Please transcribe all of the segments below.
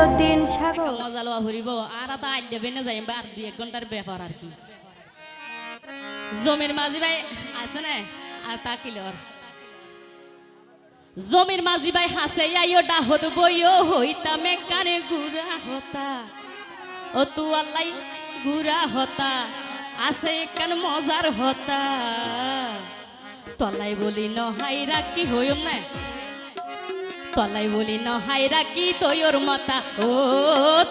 যতীন সাগর। মজা লওয়া ফুরিব। আর তো আজ দেবে না যাই আর দুই এক ঘণ্টার ব্যাপার আর কি। জমির মাঝি ভাই আছে না? আর তাকিলর জমির মাঝি ভাই হাসে আইও ডাহত বইও হইতামে কানে গুড়া হতা। ও তু আল্লাই গুড়া হতা, আছে কান মজার হতা। তলাই বলি, নহাইরা কি হইম না? তলাই বলি নহাইরা কি তৈর মাতা, ও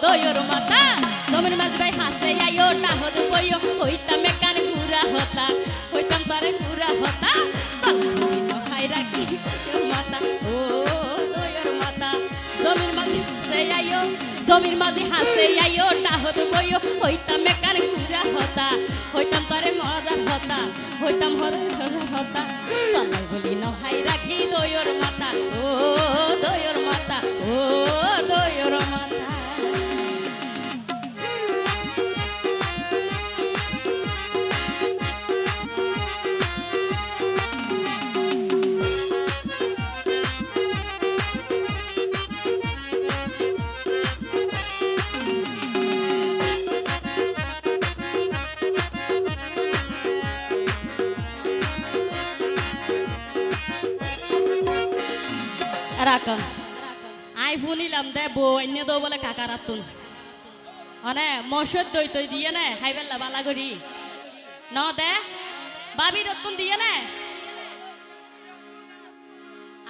তৈর মাতা জমির মাঝ ভাই হাসে আইও ডাহত বইও, হইতাম কান গুড়া হতা, হইতাম তারে গুড়া হতা, তলাই কি তৈর মাতা, ও তৈর জমির মাঝে হাসে আইও, জমির মাঝে হাসে বইও, হইতাম কান গুড়া হতা, হইতাম তারে মজার হতা, হইতাম হতার হতা, তলাই বলি নহাইরা কি দয়র মাতা রাখন আই শুনিলাম দে বউ অন্য দৌ বলে কাকার আতুন মানে মসুর দই তৈ দিয়ে নে খাই পেলা বালা করি ন দে বাবি রতুন দিয়ে নে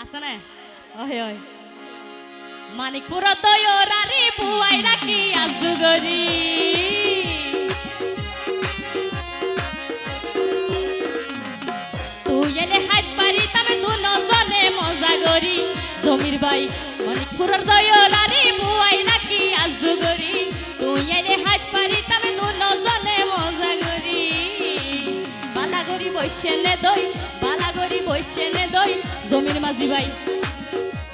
আছে নে ওই ওই মানিকপুর দই রারি বুয়াই রাখি আজু বাই মণিপুরের দয়লারি বুয়াই নাকি আজু করি তুই এলে হাত পারি তবে তু নজনে মজা করি। বালা করি বসে নে দই বালা করি বসে নে দই, জমির মাঝি ভাই।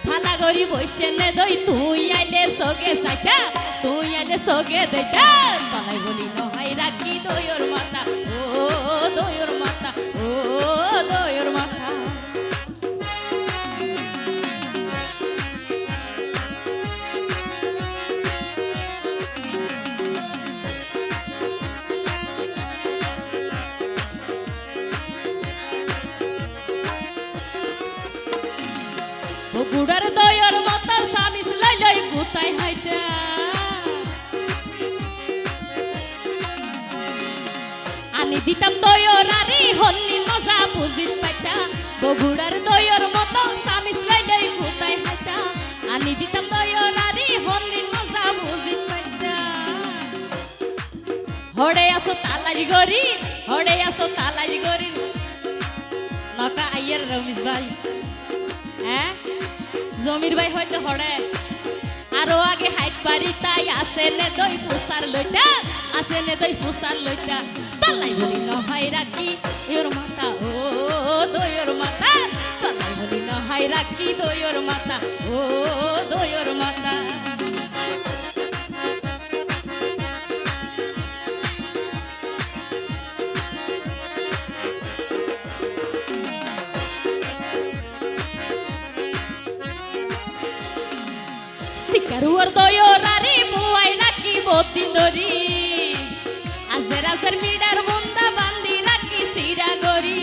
ভালা করি বসে নে দই, তুই আইলে সগে সাইটা তুই আইলে সগে দেটা বালাই বলি নহাই রাখি দইর মাথা ও ও বুড়ার দইর মাথা সামিস লাই গুতাই হাইটা? আনি দিতাম দইর আরি হন্নি মজা বুঝিত পাইতা বগুড়ার দইর মতো সামিস লাই গুতাই হাইটা? আনি দিতাম দইর আরি হন্নি মজা বুঝিত পাইতা হড়ে আসো তালাজ গরি, হড়ে আসো তালাজ গরি। নকা আইয়ার রমিস ভাই। জমির ভাই হয়তো হরে। আরও আগে হাইট পারি তাই আসে নে দই ফুসার লইটা, আসে নে দই ফুসার লইটা। তালাই বলি নহাই রাখি ইয়োর মাতা ও দইর মাতা তালাই বলি নহাই রাখি দইর মাতা ও শিকারুয়ার দয়রারি বুয়াই রাখি বদিন দরি আজের আজের মিডার বন্দা বান্দি রাখি সিরা গরি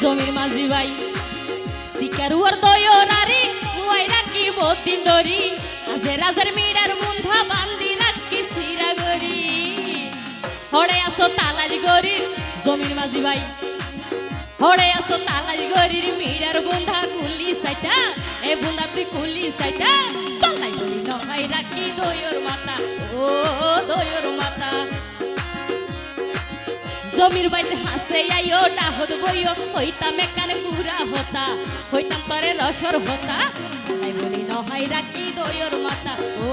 জমির মাঝি ভাই শিকারুয়ার দয়রারি বুয়াই রাখি বদিন দরি আজের আজের মিডার বন্ধা বান্দি রাখি সিরা গরি হড়ে আসো তালাজ গরি হড়ে আসো তালাই গরির মিড়ার বন্ধা কুলি সাইটা, এ বন্ধা তুই কুলি সাইটা তালাই বলি নহাই রাখি দয়র মাতা, ও দয়র মাতা। জমির বাইতে হাসে আইও ডাহদ বইও হইতাম একানে পুরা হতা, হইতাম পরে রসর হতা। তাই বলি নহাই রাখি দয়র মাতা, ও